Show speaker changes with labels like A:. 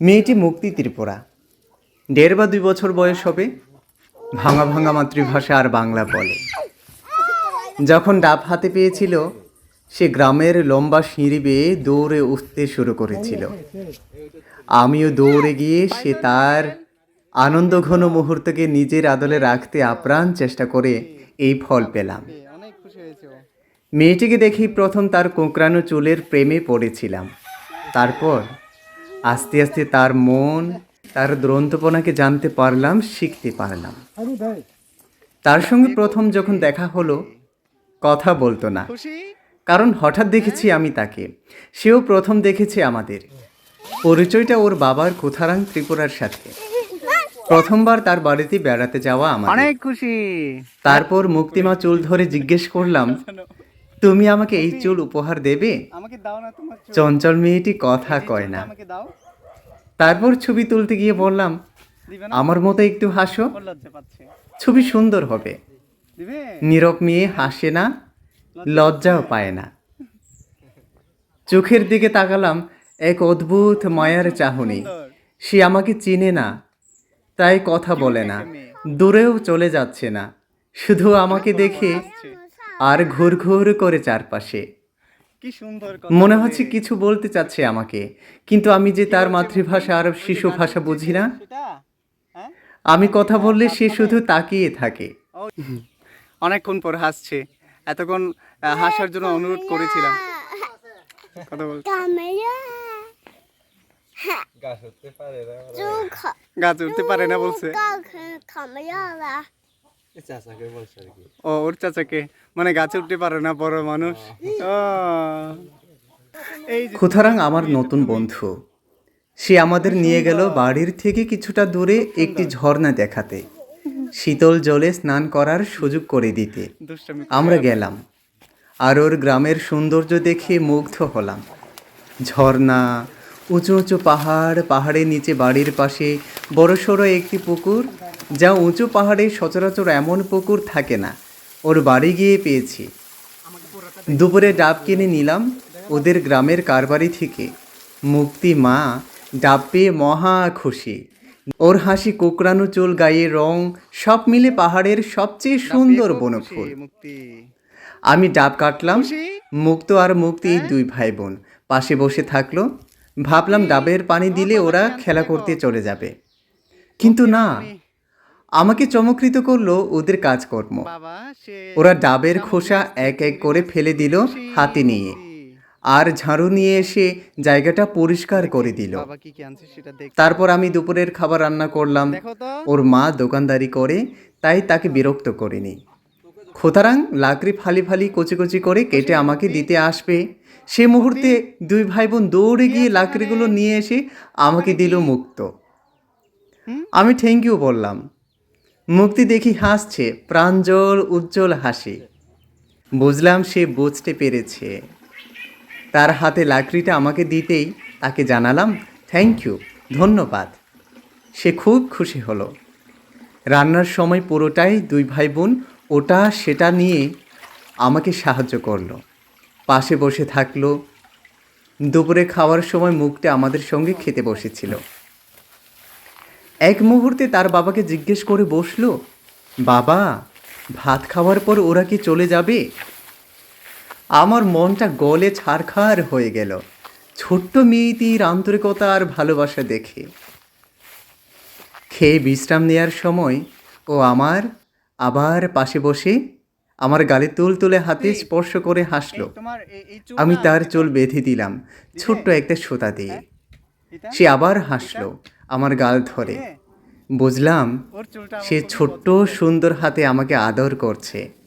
A: মেয়েটি মুক্তি ত্রিপুরা। দেড় বা দুই বছর বয়স হবে, ভাঙা ভাঙা মাতৃভাষা আর বাংলা বলে। যখন ডাব হাতে পেয়েছিল, সে গ্রামের লম্বা সিঁড়ি বেয়ে দৌড়ে উঠতে শুরু করেছিল। আমিও দৌড়ে গিয়ে সে তার আনন্দ ঘন মুহূর্তকে নিজের আদলে রাখতে আপ্রাণ চেষ্টা করে এই ফল পেলাম। মেয়েটিকে দেখি প্রথম তার কোঁকড়ানো চুলের প্রেমে পড়েছিলাম। তারপর আস্তে আস্তে তার মন তার দ্রন্তপনাকে জানতে পারলাম শিখতে পারলাম। তার সঙ্গে প্রথম যখন দেখা হলো কথা বলতো না। কারণ হঠাৎ দেখেছি আমি তাকে। সেও প্রথম দেখেছে আমাদের। পরিচয়টা ওর বাবার কোথারাং ত্রিপুরার সাথে। প্রথমবার তার বাড়িতে বেড়াতে যাওয়া আমার
B: অনেক খুশি।
A: তারপর মুক্তিমা চুল ধরে জিজ্ঞেস করলাম তুমি আমাকে এই চুল উপহার দেবে?
B: আমাকে দাও না তোমার
A: চঞ্চল মেয়েটি কথা কয় না।
B: আমাকে দাও।
A: তারপর ছবি তুলতে গিয়ে বললাম আমার মতো একটু হাসো। ছবি সুন্দর হবে। নীরব মেয়ে হাসে না লজ্জাও পায় না। চোখের দিকে তাকালাম এক অদ্ভুত মায়ার চাহনি। সে আমাকে চিনে না তাই কথা বলে না। দূরেও চলে যাচ্ছে না। শুধু আমাকে দেখে আর ঘুর ঘুর করে চারপাশে।
B: কি সুন্দর
A: মনে হচ্ছে কিছু বলতে চাচ্ছে আমাকে কিন্তু আমি যে তার মাতৃভাষা আর শিশু ভাষা বুঝি না।
B: হ্যাঁ?
A: আমি কথা বললে সে শুধু তাকিয়ে থাকে।
B: অনেকক্ষণ পর হাসছে। এতক্ষণ হাসার জন্য অনুরোধ করেছিলাম। কথা বল। গাছ উঠতে পারে না। বলছে। ও ওর চাচাকে? মানে গাছে উঠতে পারে না বড় মানুষ। ও। এই
A: খুথারাং আমার নতুন বন্ধু। সে আমাদের নিয়ে গেল বাড়ির থেকে কিছুটা দূরে একটি ঝর্ণা দেখাতে। শীতল জলে স্নান করার সুযোগ করে দিতে। আমরা গেলাম। আর ওর গ্রামের সৌন্দর্য দেখে মুগ্ধ হলাম। ঝর্ণা উঁচু উঁচু পাহাড় পাহাড়ের নিচে বাড়ির পাশে বড় বড়সড় একটি পুকুর যা উঁচু পাহাড়ে সচরাচর এমন পুকুর থাকে না। ওর বাড়ি গিয়ে পেয়েছি। দুপুরে ডাব কিনে নিলাম ওদের গ্রামের কারবারি থেকে। মুক্তি মা ডাব পেয়ে মহা খুশি। ওর হাসি কোকড়ানো চুল গায়ে রং সব মিলে পাহাড়ের সবচেয়ে সুন্দর বনফুল। আমি ডাব কাটলাম? মুক্ত আর মুক্তি এই দুই ভাই বোন। পাশে বসে থাকল ভাবলাম ডাবের পানি দিলে ওরা খেলা করতে চলে যাবে। কিন্তু না আমাকে চমকৃত করল ওদের কাজকর্ম। ওরা ডাবের খোসা এক এক করে ফেলে দিল হাতে নিয়ে। আর ঝাড়ু নিয়ে এসে জায়গাটা পরিষ্কার করে দিল। তারপর আমি দুপুরের খাবার রান্না করলাম। ওর মা দোকানদারি করে তাই তাকে বিরক্ত করিনি। খোতারাং লাকড়ি ফালি ফালি কচি কচি করে কেটে আমাকে দিতে আসবে। সে মুহূর্তে দুই ভাই বোন দৌড়ে গিয়ে লাকড়িগুলো নিয়ে এসে আমাকে দিল মুক্ত। আমি থ্যাংক ইউ বললাম। মুক্তি দেখি হাসছে প্রাঞ্জল উজ্জ্বল হাসি। বুঝলাম সে বুঝতে পেরেছে। তার হাতে লাকড়িটা আমাকে দিতেই তাকে জানালাম থ্যাংক ইউ ধন্যবাদ। সে খুব খুশি হলো। রান্নার সময় পুরোটাই দুই ভাই বোন ওটা সেটা নিয়ে আমাকে সাহায্য করল। পাশে বসে থাকল। দুপুরে খাওয়ার সময় মুখটা আমাদের সঙ্গে খেতে বসেছিল। এক মুহূর্তে তার বাবাকে জিজ্ঞেস করে বসল, বাবা, ভাত খাওয়ার পর ওরা কি চলে যাবে? আমার মনটা গলে ছারখার হয়ে গেল। ছোট্ট মেয়েটির আন্তরিকতা আর ভালোবাসা দেখে। খেয়ে বিশ্রাম নেওয়ার সময় ও আমার আবার পাশে বসে আমার গালে তুল তুলে হাতে স্পর্শ করে হাসলো। আমি তার চুল বেঁধে দিলাম ছোট্ট একটা সুতা দিয়ে। সে আবার হাসলো আমার গাল ধরে।
B: হ্যাঁ,
A: বুঝলাম সে ছোট্ট সুন্দর হাতে আমাকে আদর করছে।